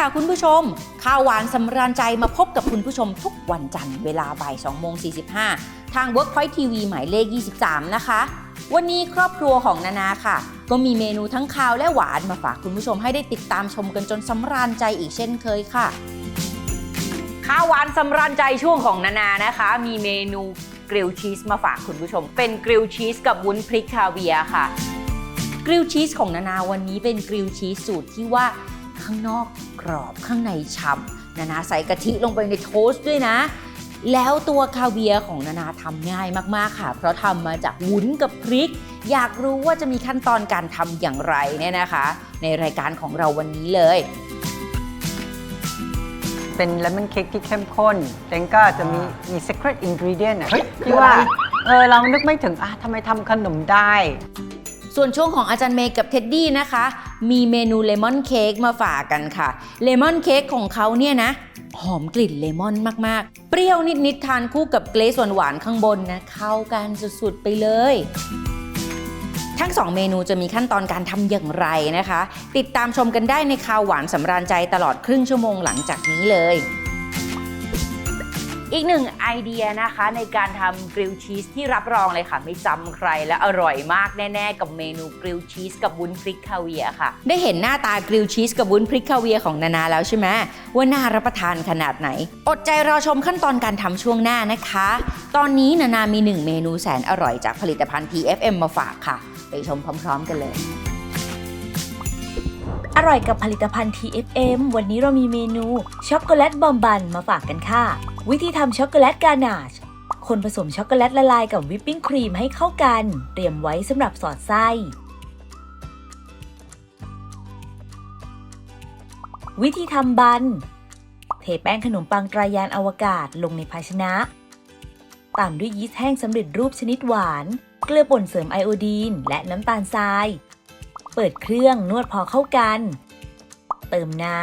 ค่ะคุณผู้ชมข่าวหวานสำราญใจมาพบกับคุณผู้ชมทุกวันจันทร์เวลาบ่าย2โมง45 ทาง Workpoint TV หมายเลข 23 นะคะ วันนี้ครอบครัวของนานาค่ะ ก็มีเมนูทั้งข้าวและหวานมาฝากคุณผู้ชมให้ได้ติดตามชมกันจนสำราญใจอีกเช่นเคยค่ะ ข้าวหวานสำราญใจช่วงของนานานะคะ มีเมนูกริลชีสมาฝากคุณผู้ชม เป็นกริลชีสกับวุ้นพริกคาเวียค่ะกริลชีสของนานาวันนี้เป็นกริลชีสสูตรที่ว่าข้างนอก กรอบข้างในฉ่ำนานาใส่กะทิลงไปในโทสต์ด้วยนะ แล้วตัวคาเวียร์ของนานาทำง่ายมากๆค่ะ เพราะทำมาจากวุ้นกับพริก อยากรู้ว่าจะมีขั้นตอนการทำอย่างไรเนี่ยนะคะ ในรายการของเราวันนี้เลยเป็นเลมอนเค้กที่เข้มข้นเจงก็จะมีมี secret ingredient อะเฮ้ยที่ว่า เออ เรานึกไม่ถึงอะทำไมทำขนมได้ ส่วนช่วงของอาจารย์เมย์กับเท็ดดี้นะคะ มีเมนูเลมอนเค้กมาฝากกันค่ะ เลมอนเค้กของเขาเนี่ยนะ หอมกลิ่นเลมอนมากๆ เปรี้ยวนิดๆทานคู่กับเกรซหวานๆข้างบนนะเข้ากันสุดๆไปเลยทั้ง 2 เมนูจะมีขั้นตอนการทำอย่างไรนะคะ ติดตามชมกันได้ในข่าวหวานสำราญใจตลอดครึ่งชั่วโมงหลังจากนี้เลย อีกหนึ่งไอเดียนะคะในการทำกริลชีสที่รับรองเลยค่ะ ไม่จำใครและอร่อยมากแน่ ๆ กับเมนูกริลชีสกับวุ้นพริกคาเวียร์ค่ะ ได้เห็นหน้าตากริลชีสกับวุ้นพริกคาเวียร์ของนานาแล้วใช่ไหมว่าน่ารับประทานขนาดไหน อดใจรอชมขั้นตอนการทำช่วงหน้านะคะ ตอนนี้นานามีหนึ่งเมนูแสนอร่อยจากผลิตภัณฑ์ TFM มาฝากค่ะ ไปชมพร้อม ๆ กันเลยอร่อยกับผลิตภัณฑ์ TFM วันนี้เรามีเมนูช็อกโกแลตบอมบันมาฝากกันค่ะ วิธีทำช็อกโกแลตกานาช คนผสมช็อกโกแลตละลายกับวิปปิ้งครีมให้เข้ากัน เตรียมไว้สำหรับสอดไส้ วิธีทำบัน เทแป้งขนมปังตรายานอวกาศลงในภาชนะ ตามด้วยยีสต์แห้งสำเร็จรูปชนิดหวาน เกลือป่นเสริมไอโอดีน และน้ำตาลทราย เปิดเครื่องนวดพอเข้ากัน เติมน้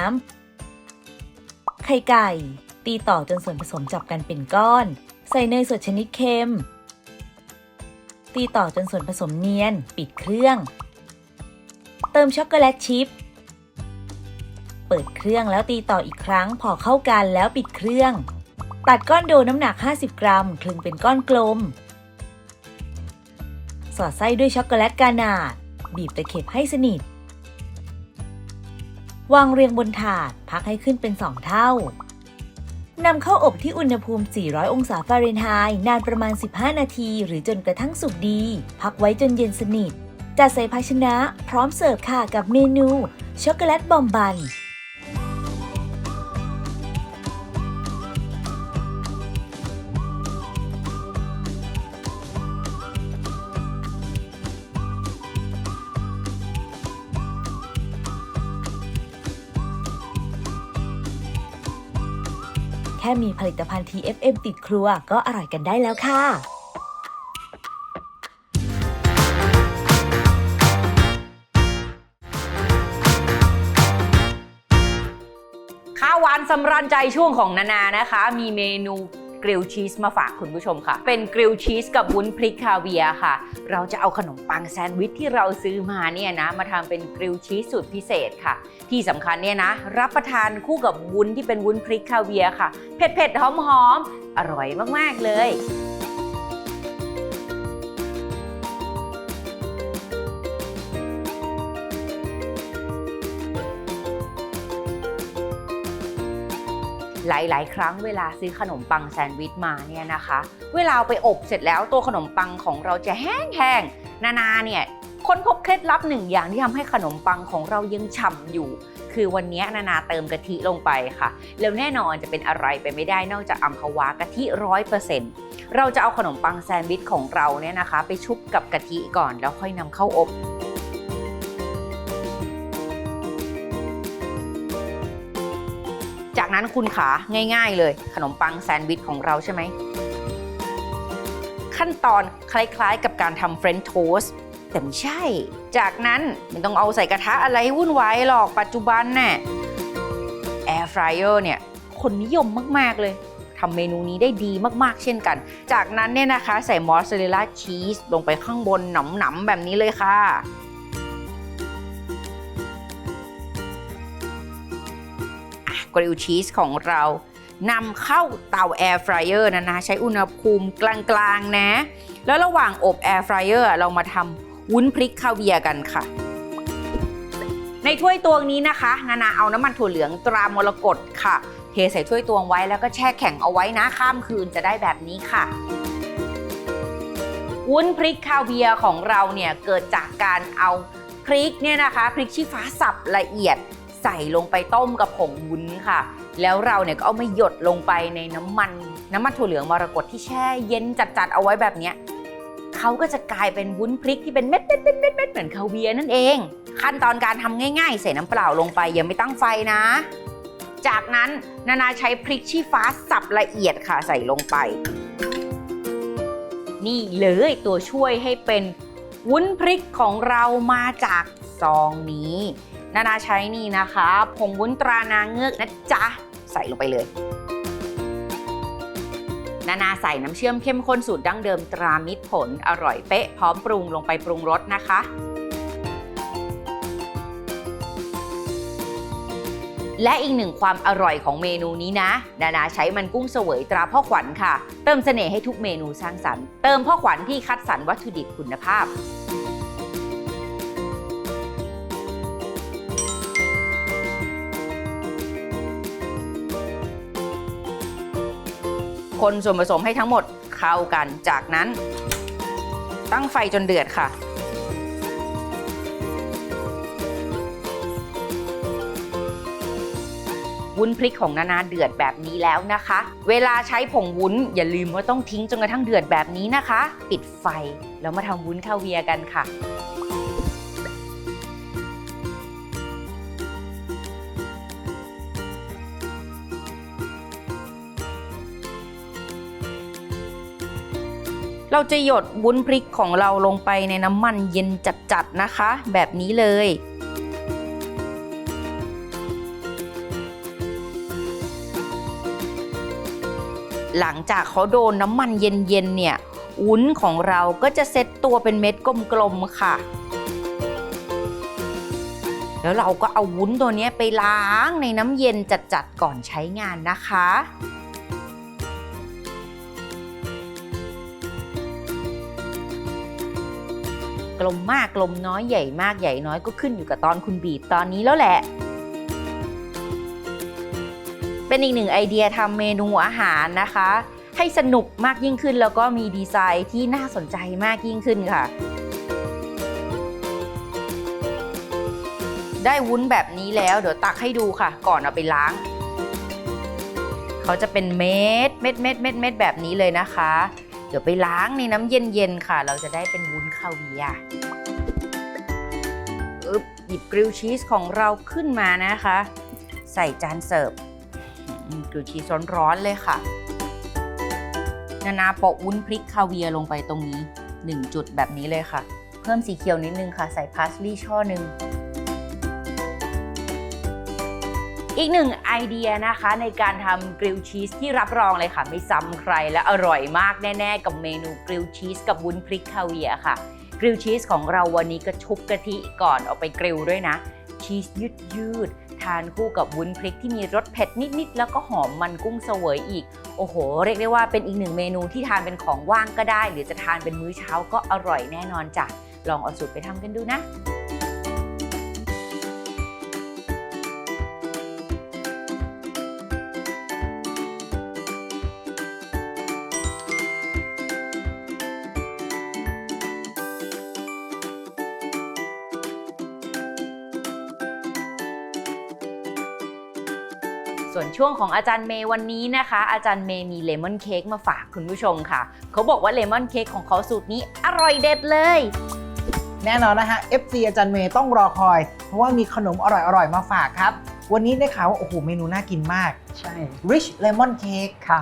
ำไข่ไก่ ตีต่อจนส่วนผสมจับกันเป็นก้อน ใส่เนยสดชนิดเค็ม ตีต่อจนส่วนผสมเนียน ปิดเครื่อง เติมช็อกโกแลตชิพ เปิดเครื่องแล้วตีต่ออีกครั้งพอเข้ากันแล้วปิดเครื่อง ตัดก้อนโดน้ำหนัก 50 กรัมคลึงเป็นก้อนกลม สอดไส้ด้วยช็อกโกแลตกานาดบีบตะเข็บให้สนิทวางเรียงบนถาด พักให้ขึ้นเป็น2เท่า นำเข้าอบที่อุณหภูมิ 400 องศาฟาเรนไฮน์นานประมาณ 15 นาที หรือจนกระทั่งสุกดี พักไว้จนเย็นสนิทจัดใส่ภาชนะ พร้อมเสิร์ฟค่ะกับเมนูช็อกโกแลตบอมบัน ค่มีผลิตภัณฑ์ TFM ติดครัวก็อร่อยกันได้แล้วค่ะข้าวหวานสำรันใจช่วงของนานานะคะ มีเมนู ริลชีสมาฝากคุณผู้ชมค่ะ เป็นกริลชีสกับวุ้นพริกคาเวียค่ะ เราจะเอาขนมปังแซนด์วิชที่เราซื้อมาเนี่ยนะ มาทำเป็นกริลชีสสูตรพิเศษค่ะ ที่สำคัญเนี่ยนะ รับประทานคู่กับวุ้นที่เป็นวุ้นพริกคาเวียค่ะ เผ็ดๆหอมๆอร่อยมากๆเลย หลาย ๆ ครั้งเวลาซื้อขนมปังแซนด์วิชมาเนี่ยนะคะ เวลาไปอบเสร็จแล้วตัวขนมปังของเราจะแห้งๆนานาเนี่ยค้นพบเคล็ดลับหนึ่งอย่างที่ทำให้ขนมปังของเรายังฉ่ำอยู่ คือวันนี้นานาเติมกะทิลงไปค่ะ แล้วแน่นอนจะเป็นอะไรไปไม่ได้นอกจากอัมพวากะทิร้อยเปอร์เซ็นต์เราจะเอาขนมปังแซนด์วิชของเราเนี่ยนะคะ ไปชุบกับกะทิก่อนแล้วค่อยนำเข้าอบ จากนั้นคุณขาง่ายๆเลย ขนมปังแซนด์วิชของเราใช่ไหม ขั้นตอนคล้ายๆกับการทำเฟรนช์โทสต์แต่ไม่ใช่ จากนั้นไม่ต้องเอาใส่กระทะอะไรให้วุ่นวายหรอกปัจจุบันน่ะแอร์ฟรายเออร์เนี่ยคนนิยมมากๆเลยทำเมนูนี้ได้ดีมากๆ เช่นกัน จากนั้นเนี่ยนะคะ ใส่มอสซาเรลล่าชีสลงไปข้างบนหนำๆแบบนี้เลยค่ะ กริลชีสของเรานำเข้าเตาแอร์ฟรายเออร์นะนะใช้อุณหภูมิกลางๆนะ แล้วระหว่างอบแอร์ฟรายเออร์เรามาทำวุ้นพริกคาเวียร์กันค่ะ ในถ้วยตวงนี้นะคะ นานาเอาน้ำมันถั่วเหลืองตรามรกตค่ะ เทใส่ถ้วยตวงไว้แล้วก็แช่แข็งเอาไว้นะข้ามคืนจะได้แบบนี้ค่ะวุ้นพริกคาเวียร์ของเราเนี่ยเกิดจากการเอาพริกเนี่ยนะคะพริกชี้ฟ้าสับละเอียด ใส่ลงไปต้มกับผงวุ้นค่ะ แล้วเราเนี่ยก็เอามาหยดลงไปในน้ำมัน น้ำมันถั่วเหลืองมรกตที่แช่เย็นจัดๆเอาไว้แบบเนี้ยเขาก็จะกลายเป็นวุ้นพริกที่เป็นเม็ดเม็ดเม็ดเม็ดเม็ดเหมือนคาเวียร์นั่นเอง ขั้นตอนการทำง่ายๆ ใส่น้ำเปล่าลงไปยังไม่ตั้งไฟนะ จากนั้นนานาใช้พริกชี้ฟ้าสับละเอียดค่ะใส่ลงไป นี่เลยตัวช่วยให้เป็นวุ้นพริกของเรามาจากซองนี้ นานาใช้นี่นะคะผงวุ้นตรานางเงือกนะจ๊ะ ใส่ลงไปเลย นานาใส่น้ำเชื่อมเข้มข้นสูตรดั้งเดิมตรามิตรผลอร่อยเป๊ะ พร้อมปรุงลงไปปรุงรสนะคะและอีกหนึ่งความอร่อยของเมนูนี้นะ นานาใช้มันกุ้งเสวยตราพ่อขวัญค่ะ เติมเสน่ห์ให้ทุกเมนูสร้างสรรค์ เติมพ่อขวัญที่คัดสรรวัตถุดิบคุณภาพ คนส่วนผสมให้ทั้งหมดเข้ากัน จากนั้นตั้งไฟจนเดือดค่ะ วุ้นพริกของนานาเดือดแบบนี้แล้วนะคะ เวลาใช้ผงวุ้นอย่าลืมว่าต้องทิ้งจนกระทั่งเดือดแบบนี้นะคะ ปิดไฟแล้วมาทำวุ้นคาเวียร์กันค่ะ เราจะหยดวุ้นพริกของเราลงไปในน้ำมันเย็นจัดๆนะคะ แบบนี้เลย หลังจากเขาโดนน้ำมันเย็นๆเนี่ยวุ้นของเราก็จะเซ็ตตัวเป็นเม็ดกลมๆค่ะ แล้วเราก็เอาวุ้นตัวนี้ไปล้างในน้ำเย็นจัดๆก่อนใช้งานนะคะ กลมมากกลมน้อยใหญ่มากใหญ่น้อยก็ขึ้นอยู่กับตอนคุณบีบตอนนี้แล้วแหละ เป็นอีกหนึ่งไอเดียทำเมนูอาหารนะคะ ให้สนุกมากยิ่งขึ้นแล้วก็มีดีไซน์ที่น่าสนใจมากยิ่งขึ้นค่ะ ได้วุ้นแบบนี้แล้วเดี๋ยวตักให้ดูค่ะ ก่อนเอาไปล้างเขาจะเป็นเม็ดเม็ดเม็ดเม็ดเม็ดแบบนี้เลยนะคะ เดี๋ยวไปล้างในน้ำเย็นๆค่ะ เราจะได้เป็นวุ้นคาเวียร์อึ๊บหยิบกริลชีสของเราขึ้นมานะคะ ใส่จานเสิร์ฟกริลชีสร้อนๆเลยค่ะ นานาโปะวุ้นพริกคาเวียร์ลงไปตรงนี้ 1 จุดแบบนี้เลยค่ะ เพิ่มสีเขียวนิดนึงค่ะ ใส่พาสลีย์ช่อหนึ่ง อีกหนึ่งไอเดียนะคะในการทำกริลชีสที่รับรองเลยค่ะ ไม่ซ้ำใครและอร่อยมากแน่ ๆ กับเมนูกริลชีสกับวุ้นพริกคาเวียค่ะ กริลชีสของเราวันนี้ก็ชุบกะทิก่อนเอาไปกริลด้วยนะ ชีสยืดยืดๆทานคู่กับวุ้นพริกที่มีรสเผ็ดนิด ๆ แล้วก็หอมมันกุ้งเสวยอีก โอ้โห เรียกได้ว่าเป็นอีกหนึ่งเมนูที่ทานเป็นของว่างก็ได้ หรือจะทานเป็นมื้อเช้าก็อร่อยแน่นอนจ้ะลองเอาสูตรไปทำกันดูนะ ช่วงของอาจารย์เมย์วันนี้นะคะ อาจารย์เมย์มีเลมอนเค้กมาฝากคุณผู้ชมค่ะ เขาบอกว่าเลมอนเค้กของเขาสูตรนี้อร่อยเด็ดเลย แน่นอนนะฮะ FC อาจารย์เมย์ต้องรอคอย เพราะว่ามีขนมอร่อยๆมาฝากครับ วันนี้ได้ข่าวว่าโอ้โหเมนูน่ากินมาก ใช่ rich lemon cake ค่ะ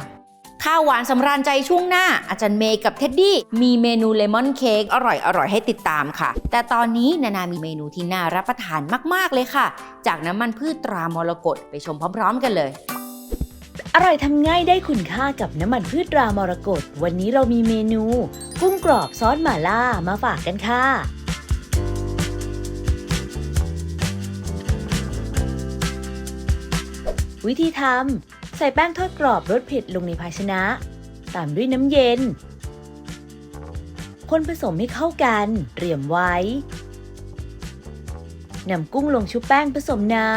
ข้าวหวานสำราญใจช่วงหน้า อาจารย์เมย์กับเท็ดดี้มีเมนูเลมอนเค้กอร่อยอร่อยให้ติดตามค่ะ แต่ตอนนี้นานามีเมนูที่น่ารับประทานมาก ๆ เลยค่ะ จากน้ำมันพืชตรามรกตไปชมพร้อม ๆ กันเลยอร่อยทำง่ายได้คุณค่ากับน้ำมันพืชรามรกตวันนี้เรามีเมนู กุ้งกรอบซอสหม่าล่ามาฝากกันค่ะ วิธีทำ ใส่แป้งทอดกรอบรสเผ็ดลงในภาชนะ ตามด้วยน้ำเย็น คนผสมให้เข้ากันเตรียมไว้ นำกุ้งลงชุบแป้งผสมน้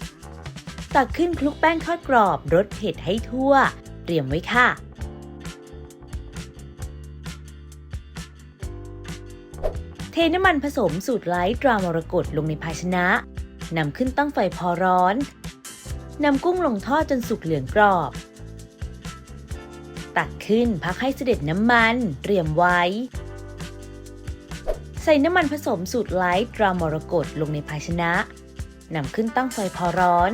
ำ ตักขึ้นคลุกแป้งทอดกรอบรสเผ็ดให้ทั่ว เตรียมไว้ค่ะเทน้ำมันผสมสูตรไลท์ตรามรกตลงในภาชนะ นำขึ้นตั้งไฟพอร้อน นำกุ้งลงทอดจนสุกเหลืองกรอบ ตักขึ้นพักให้เสด็จน้ำมันเตรียมไว้ ใส่น้ำมันผสมสูตรไลท์ตรามรกตลงในภาชนะนำขึ้นตั้งไฟพอร้อน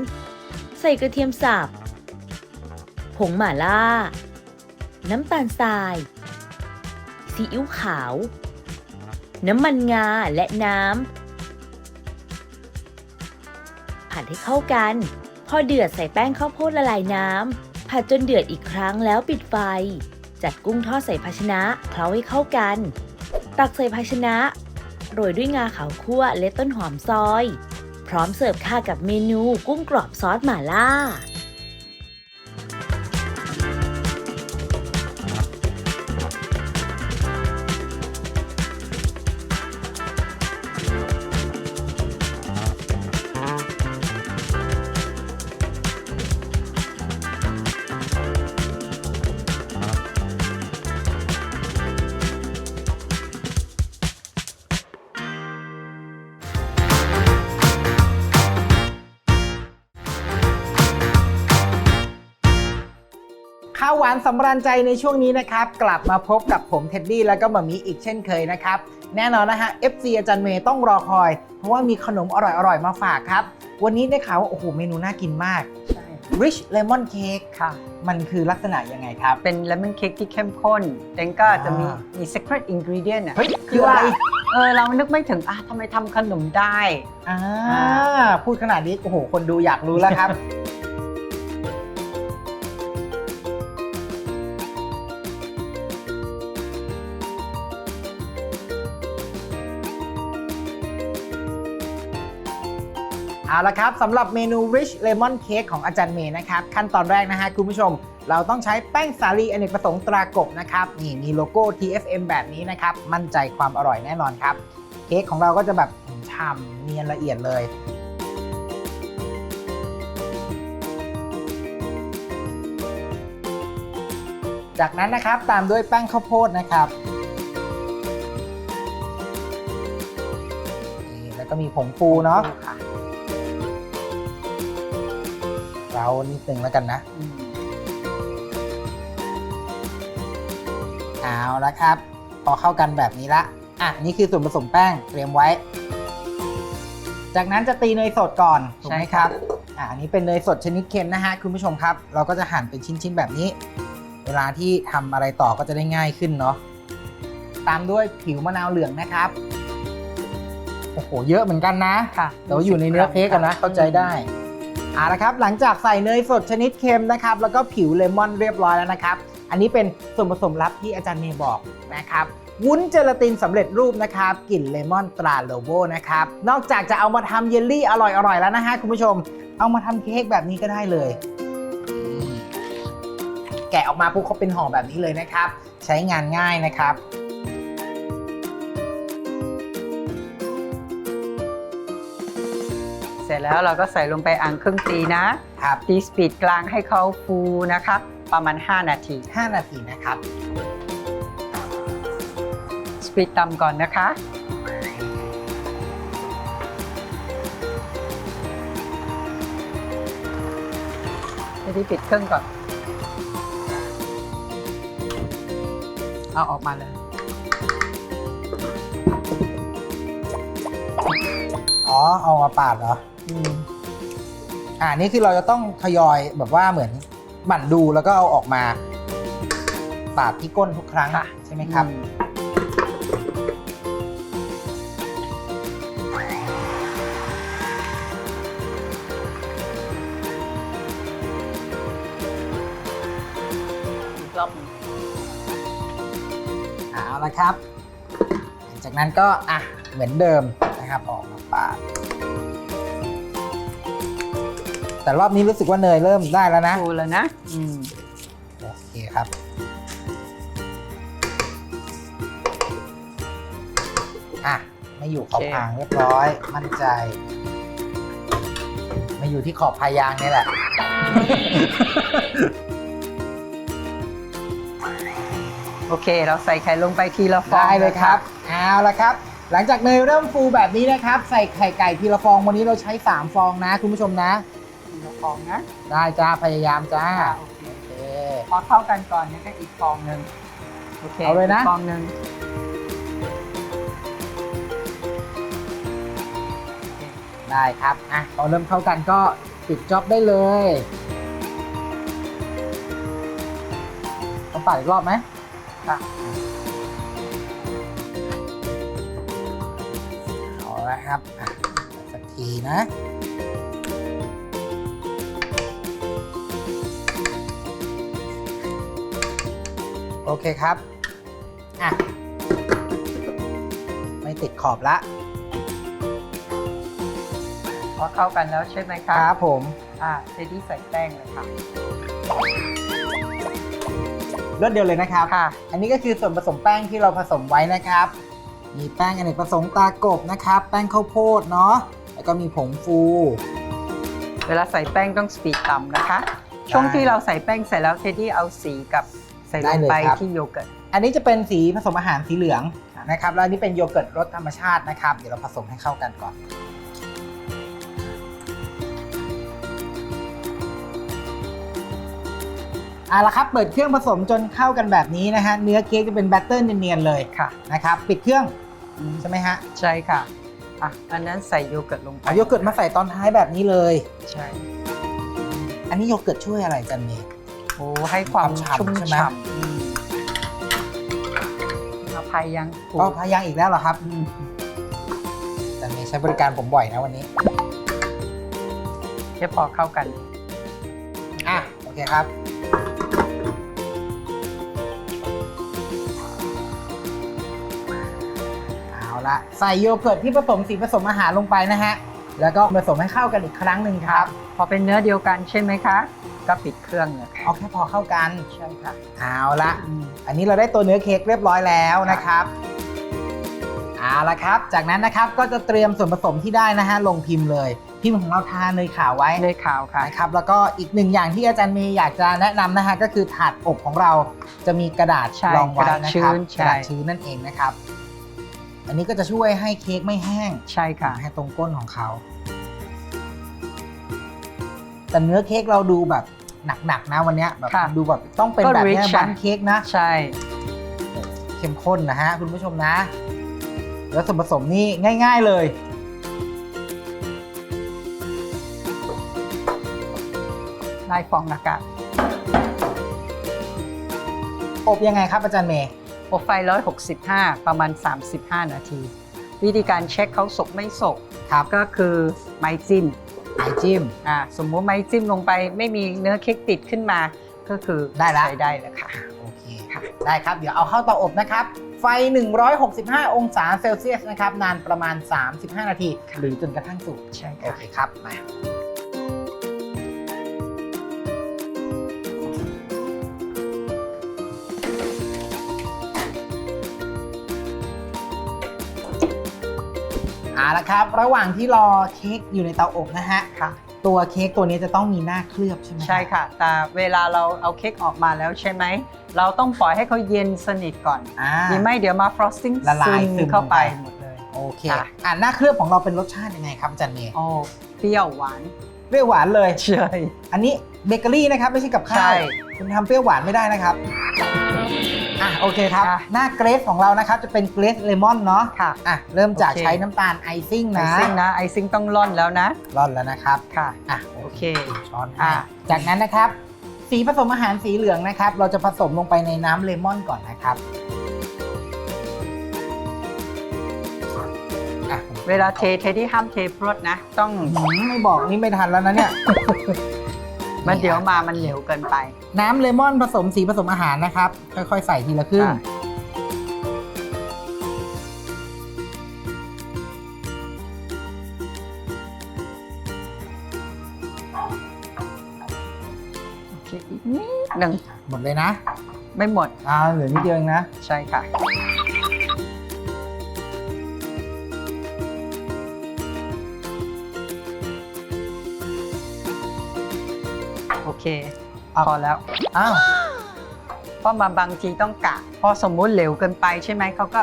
ใส่กระเทียมสับ ผงหม่าล่า น้ำตาลทราย ซีอิ๊วขาว น้ำมันงาและน้ำผัดให้เข้ากัน พอเดือดใส่แป้งข้าวโพดละลายน้ำ ผัดจนเดือดอีกครั้งแล้วปิดไฟ จัดกุ้งทอดใส่ภาชนะเคล้าให้เข้ากัน ตักใส่ภาชนะ โรยด้วยงาขาวคั่วและต้นหอมซอย พร้อมเสิร์ฟค่ะกับเมนูกุ้งกรอบซอสหม่าล่า วหวานสำราญใจในช่วงนี้นะครับ กลับมาพบกับผมเท็ดดี้แล้วก็หมามีอีกเช่นเคยนะครับ แน่นอนนะฮะ FC อาจารย์เมย์ต้องรอคอย เพราะว่ามีขนมอร่อยๆ มาฝากครับ วันนี้ได้ข่าวว่าโอ้โห ሜ นูน่ากินมากใช่ rich lemon cake ค่ะ มันคือลักษณะยังไงครับ เป็นเลมอนเค้กที่เข้มข้นเจงก็จะมีอ่ามี มี secret ingredient อะเฮ้ยคือว่าเออ เรานึกไม่ถึง อะทำไมทำขนมได้อ่าอ่าพูดขนาดนี้โอ้โห คนดูอยากรู้แล้วครับ เอาละครับสำหรับเมนู rich lemon cake ของอาจารย์เมย์นะครับ ขั้นตอนแรกนะฮะคุณผู้ชม เราต้องใช้แป้งสาลีอเนกประสงค์ตรากบนะครับนี่มีโลโก้ TFM แบบนี้นะครับ มั่นใจความอร่อยแน่นอนครับ เค้กของเราก็จะแบบฉ่ำเนียนละเอียดเลยจากนั้นนะครับตามด้วยแป้งข้าวโพดนะครับนี่แล้วก็มีผงฟูเนาะ ค่ะเรานิดนึงแล้วกันนะอืมเอาละครับ พอเข้ากันแบบนี้ละ อะ นี่คือส่วนผสมแป้งเตรียมไว้ จากนั้นจะตีเนยสดก่อนถูกไหมครับ อะอันนี้เป็นเนยสดชนิดเค็มนะฮะคุณผู้ชมครับ เราก็จะหั่นเป็นชิ้นๆแบบนี้ เวลาที่ทำอะไรต่อก็จะได้ง่ายขึ้นเนาะ ตามด้วยผิวมะนาวเหลืองนะครับโอ้โห เยอะเหมือนกันนะ ค่ะแต่ว่าอยู่ในเนื้อเค้กกันนะ เข้าใจได้ เอาละครับหลังจากใส่เนยสดชนิดเค็มนะครับแล้วก็ผิวเลมอนเรียบร้อยแล้วนะครับ อันนี้เป็นส่วนผสมลับที่อาจารย์เมย์บอกนะครับวุ้นเจลาตินสำเร็จรูปนะครับกลิ่นเลมอนตราโลโบนะครับนอกจากจะเอามาทำเยลลี่อร่อยๆแล้วนะฮะคุณผู้ชม เอามาทำเค้กแบบนี้ก็ได้เลย แกะออกมาปุ๊บเขาเป็นห่อแบบนี้เลยนะครับ ใช้งานง่ายนะครับ แล้วเราก็ใส่ลงไปอ่างเครื่องตีนะครับตีสปีดกลางให้เขาฟูนะคะประมาณ 5 นาที 5 นาทีนะครับสปีดต่ำก่อนนะคะไม่ได้ปิดเครื่องก่อน เอาออกมาเลยอ๋อ เอามาปาดเหรอ อืมอ่านี่คือเราจะต้องทยอยแบบว่าเหมือนหมั่นดูแล้วก็เอาออกมาปาดที่ก้นทุกครั้ง ค่ะ ใช่ไหมครับ อีกรอบหนึ่งเอาละครับหลังจากนั้นก็อะเหมือนเดิมนะครับออกมา แต่รอบนี้รู้สึกว่าเนยเริ่มได้แล้วนะฟูแล้วนะอืมโอเคครับ อะ ไม่อยู่ขอบอ่างเรียบร้อย มั่นใจไม่อยู่ที่ขอบพายางนี่แหละ โอเค เราใส่ไข่ลงไปทีละฟองได้เลยครับ เอาละครับ หลังจากเนยเริ่มฟูแบบนี้นะครับ ใส่ไข่ไก่ทีละฟอง วันนี้เราใช้ 3 ฟองนะ คุณผู้ชมนะทีละ ฟองนะได้จ้าพยายามจ้าอ่าโอเคโอเค พอเข้ากันก่อนแล้วก็อีกฟองหนึ่งโอเคเอาเลยนะ กฟองหนึ่งได้ครับอะพอเริ่มเข้ากันก็ปิดจ็อบได้เลยต้องปัดอีกรอบไหมค่ะเอาละครับอะสักทีนะ โอเคครับอะไม่ติดขอบละพอเข้ากันแล้วใช่ไหมคคะรับผม อ่าเทดี้ใส่แป้งเลยค่ะรวดเดียวเลยนะครับ ค่ะ อันนี้ก็คือส่วนผสมแป้งที่เราผสมไว้นะครับ มีแป้งอเนกประสงค์ตากบนะครับ แป้งข้าวโพดเนาะ แล้วก็มีผงฟู เวลาใส่แป้งต้องสปีดต่ำนะคะ ช่วงที่เราใส่แป้งเสร็จแล้วเทดดี้เอาสีกับใส่ลได้งเลยไปครับ ที่โยเกิร์ต อันนี้จะเป็นสีผสมอาหารสีเหลืองนะครับ แล้วอันนี้เป็นโยเกิร์ตรสธรรมชาตินะครับ เดี๋ยวเราผสมให้เข้ากันก่อน เอาละครับ เปิดเครื่องผสมจนเข้ากันแบบนี้นะฮะ เนื้อเค้กจะเป็นแบตเตอร์เนียนๆเลยค่ะ นะครับ ปิดเครื่องใช่ไหมฮะ ใช่ค่ะอะ อันนั้นใส่โยเกิร์ตลงไปเอาโยเกิร์ตมาใส่ตอนท้ายแบบนี้เลย ใช่ อันนี้โยเกิร์ตช่วยอะไรจันเมย์ โอ้ให้ความความฉ่ำชุ่มใช่ไหมฉ่ำอืมเอาพายยังปูก็พายังอีกแล้วเหรอครับอืมจันเมย์ใช้บริการผมบ่อยนะวันนี้แค่พอเข้ากัน อะ โอเคครับเอาละใส่โยเกิร์ตที่ผสมสีผสมอาหารลงไปนะฮะ แล้วก็ผสมให้เข้ากันอีกครั้งหนึ่งครับ พอเป็นเนื้อเดียวกันใช่ไหมคะ ก็ปิดเครื่องเลยค่ะเอาแค่พอเข้ากัน ใช่ค่ะ เอาละอืมอันนี้เราได้ตัวเนื้อเค้กเรียบร้อยแล้วนะครับเอาละครับ จากนั้นนะครับก็จะเตรียมส่วนผสมที่ได้นะฮะลงพิมพ์เลย พิมพ์ของเราทาเนยขาวไว้เนยขาวค่ะนะครับแล้วก็อีกหนึ่งอย่างที่อาจารย์เมย์อยากจะแนะนำนะฮะก็คือถาดอบของเราจะมีกระดาษใช่รองไว้กระดาษนะชื้ครับนกใช่ระดาษชื้นนั่นเองนะครับ อันนี้ก็จะช่วยให้เค้กไม่แห้งใช่ค่ะ ให้ตรงก้นของเขา แต่เนื้อเค้กเราดูแบบหนักๆนะวันเนี้ยแบบค่ะดูแบบต้องเป็นก็แบบเนี้ย rich บันอะเค้กนะ ใช่ เข้มข้นนะฮะ คุณผู้ชมนะ แล้วส่วนผสมนี่ง่ายๆเลย ได้ฟองอากาศอบยังไงครับอาจารย์เมย์ อบไฟ165 ประมาณ 35 นาที วิธีการเช็คเขาสุกไม่สุกครับก็คือไม้จิ้มไอจิ้มอ่าสมมุติไม้จิ้มลงไปไม่มีเนื้อเค้กติดขึ้นมา ก็คือได้ละ ใช้ได้แล้วค่ะ โอเคค่ะ ได้ครับ เดี๋ยวเอาเข้าเตาอบนะครับ ไฟ 165 องศาเซลเซียสนะครับ นานประมาณ 35 นาที หรือจนกระทั่งสุก ใช่โอค่ะ เคครับ มา ละครับ ระหว่างที่รอเค้กอยู่ในเตาอบนะฮะค่ะ ตัวเค้กตัวนี้จะต้องมีหน้าเคลือบใช่ไหมใช่ค่ะ แต่เวลาเราเอาเค้กออกมาแล้วใช่ไหม เราต้องปล่อยให้เขาเย็นสนิทก่อนอ่า ดีไหมเดี๋ยวมา frosting ละลายซึซึมมเข้าไปลงไป หมดเลย โอเค ค่ะ อ่าหน้าเคลือบของเราเป็นรสชาติยังไงครับอาจันเมย์โอ้เปรี้ยวหวานเปรี้ยวหวานเลยใช่อันนี้เบเกอรี่นะครับไม่ใช่กับข้าใช่ วคุณทำเปรี้ยวหวานไม่ได้นะครับอ่ะโอเคครับ ค่ะหน้าเกรสของเรานะครับจะเป็นเกรสเลมอนเนาะค่ะอะเริ่มจากโอเค ใช้น้ำตาลไอซิ่งไอนะซิ่งนะไอซิ่งต้องร่อนแล้วนะร่อนแล้วนะครับค่ะ อะโอเค ช้อนให้อะ จากนั้นนะครับ สีผสมอาหารสีเหลืองนะครับ เราจะผสมลงไปในน้ำเลมอนก่อนนะครับอะเวลาเทเทที่ห้ามเทพรวดนะ ต้อง หืมไม่บอกนี่ไม่ทันแล้วนะเนี่ย มันเดี๋ยวมามันเหลวเกินไป น้ำเลมอนผสมสีผสมอาหารนะครับ ค่อยๆ ใส่ทีละครึ่งอะโอเคอีกนิดหนึ่งหมดเลยนะ ไม่หมด อ่าเหลือนิดเดียวเองนะ ใช่ค่ะ พอแล้วอ้าวเพราะมาบางทีต้องกะพอสมมุติเหลวเกินไปใช่ไหมเขาก็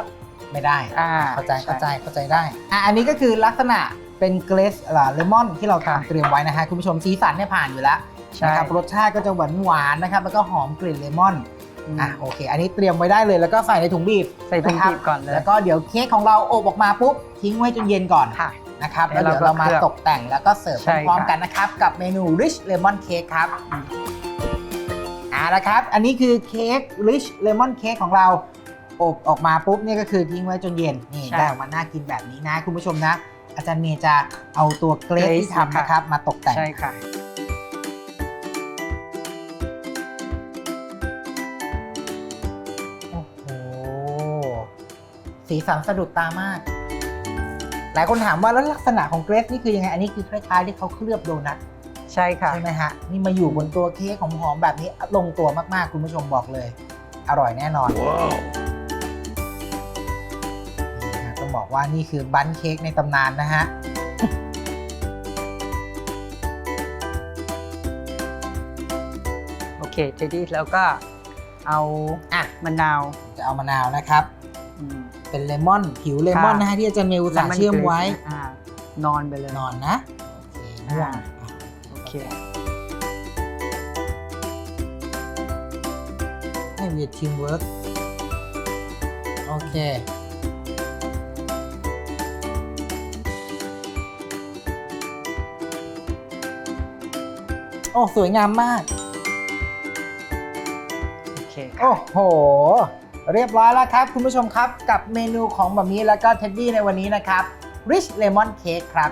ไม่ได้ อ่าเข้าใจช่เข้าใจเข้าใจได้อะอันนี้ก็คือลักษณะเป็นเกรสเลมอนที่เราค่ะทำเตรียมไว้นะฮะคุณผู้ชมสีสันเนี่ยผ่านอยู่แล้วใช่ นะครับรสชาติก็จะหวานหวานๆนะครับแล้วก็หอมกลิ่นเลมอนอืมอะโอเค อันนี้เตรียมไว้ได้เลยแล้วก็ใส่ในถุงบีบใส่ถุงะครับบีบก่อนเลยแล้วก็เดี๋ยวเค้กของเราอบออกมาปุ๊บทิ้งไว้จนเย็นก่อน ค่ะ นะครับแล้แล้ววเดี๋ยวเรามาเราก็เคลือบตกแต่งแล้วก็เสิร์ฟใช่พร้อมค่ะๆกันนะครับ กับเมนู rich lemon cake ครับอืมอ่านะครับ อันนี้คือเค้ก rich lemon cake ของเราอบออกมาปุ๊บเนี่ยก็คือทิ้งไว้จนเย็นนี่ใช่ได้ออกมาน่ากินแบบนี้นะคุณผู้ชมนะ อาจารย์เมย์จะเอาตัวเกรซเกรซที่ทำนะครับ มาตกแต่งใช่ค่ะโอ้โหสีสันสะดุดตามาก หลายคนถามว่าแล้วลักษณะของเกรซนี่คือยังไง อันนี้คือคล้ายๆที่เขาเคลือบโดนัทใช่ค่ะ ใช่ไหมฮะ นี่มาอยู่บนตัวเค้กหอมๆแบบนี้ลงตัวมากๆ คุณผู้ชมบอกเลย อร่อยแน่นอนนี่ฮะต้องบอกว่านี่คือบันเค้กในตำนานนะฮะโอเคทีนี้แล้วก็เอาอะมะนาวจะเอามะนาวนะครับอืม เป็นเลมอนผิวเลมอนค่ะนะฮะที่อาจารย์เมลอุตส่าห์เชื่อมไว้อ่านอนไปเลยนอนนะโอเคม่วงอ่าอะโอเคให้เวียดทีมเวิร์กโอเคโอ้ สวยงามมาก โอเค โอ้โห เรียบร้อยแล้วครับคุณผู้ชมครับกับเมนูของบะหมี่แล้วก็เท็ดดี้ในวันนี้นะครับ Rich Lemon Cake ครับ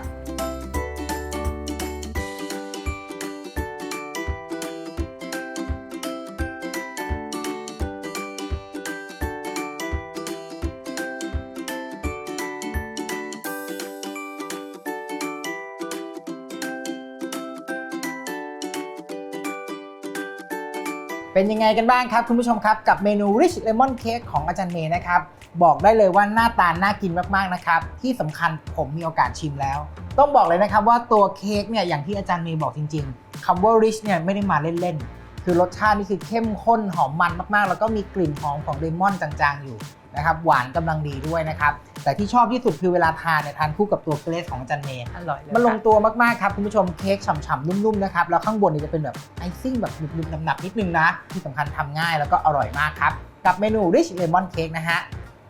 เป็นยังไงกันบ้างครับคุณผู้ชมครับ กับเมนู Rich Lemon Cake ของอาจารย์เมย์นะครับ บอกได้เลยว่าหน้าตาน่ากินมาก ๆ นะครับ ที่สำคัญผมมีโอกาสชิมแล้ว ต้องบอกเลยนะครับว่าตัวเค้กเนี่ยอย่างที่อาจารย์เมย์บอกจริง ๆคำว่า rich เนี่ยไม่ได้มาเล่น ๆ คือรสชาตินี่คือเข้มข้นหอมมันมากๆ แล้วก็มีกลิ่นหอมของเลมอนจางๆอยู่นะครับหวานกำลังดีด้วยนะครับ แต่ที่ชอบที่สุดคือเวลาทานเนี่ยทานคู่กับตัวเกรสของอาจารย์เมย์อร่อยเลยมันลงค่ะตัวมากๆครับคุณผู้ชมเค้กฉ่ำๆนุ่มๆนะครับแล้วข้างบนเนี่ยจะเป็นแบบไอซิ่งแบบหนึบๆหนับๆนิดนึงนะ ที่สำคัญทำง่ายแล้วก็อร่อยมากครับกับเมนู Rich Lemon Cake นะฮะ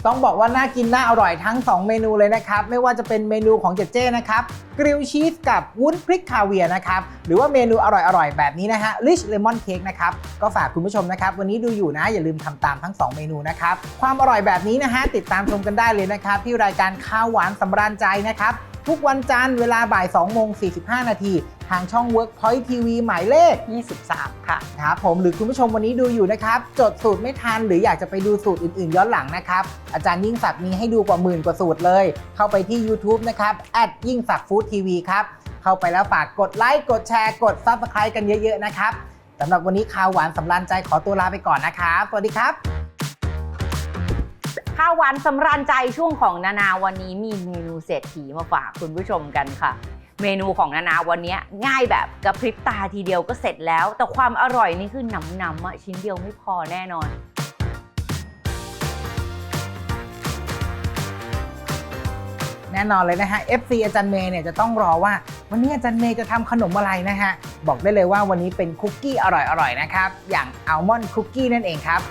ต้องบอกว่าน่ากินน่าอร่อยทั้ง 2 เมนูเลยนะครับ ไม่ว่าจะเป็นเมนูของเจเจ้นะครับ กริลชีสกับวุ้นพริกคาเวียนะครับ หรือว่าเมนูอร่อยๆ แบบนี้นะฮะ Rich Lemon Cake นะครับ ก็ฝากคุณผู้ชมนะครับ วันนี้ดูอยู่นะ อย่าลืมทำตามทั้ง 2 เมนูนะครับ ความอร่อยแบบนี้นะฮะติดตามชมกันได้เลยนะครับ ที่รายการข้าวหวานสำราญใจนะครับทุกวันจันทร์เวลาบ่าย2โมง45 นาที ทางช่อง Workpoint TV หมายเลข 23 ค่ะ ครับผมหรือคุณผู้ชมวันนี้ดูอยู่นะครับ จดสูตรไม่ทัน หรืออยากจะไปดูสูตรอื่นๆ ย้อนหลังนะครับ อาจารย์ยิ่งศักดิ์มีให้ดูกว่าหมื่นกว่าสูตรเลย เข้าไปที่ YouTube นะครับยิ่งศักดิ์ฟู้ดทีวีครับ เข้าไปแล้วฝากกดไลค์กดแชร์กด Subscribe กันเยอะๆนะครับสำหรับวันนี้ข่าวหวานสำราญใจขอตัวลาไปก่อนนะครับสวัสดีครับข้าวหวานสำราญใจช่วงของนานาวันนี้มีเมนูเศรษฐีมาฝากคุณผู้ชมกันค่ะ เมนูของนานาวันนี้ง่ายแบบกระพริบตาทีเดียวก็เสร็จแล้ว แต่ความอร่อยนี่คือหนำๆอะชิ้นเดียวไม่พอแน่นอนแน่นอนเลยนะฮะ FC อาจารย์เมย์เนี่ยจะต้องรอว่า วันนี้อาจารย์เมย์จะทำขนมอะไรนะฮะ บอกได้เลยว่าวันนี้เป็นคุกกี้อร่อยๆนะครับ อย่างอัลมอนด์คุกกี้นั่นเองครับ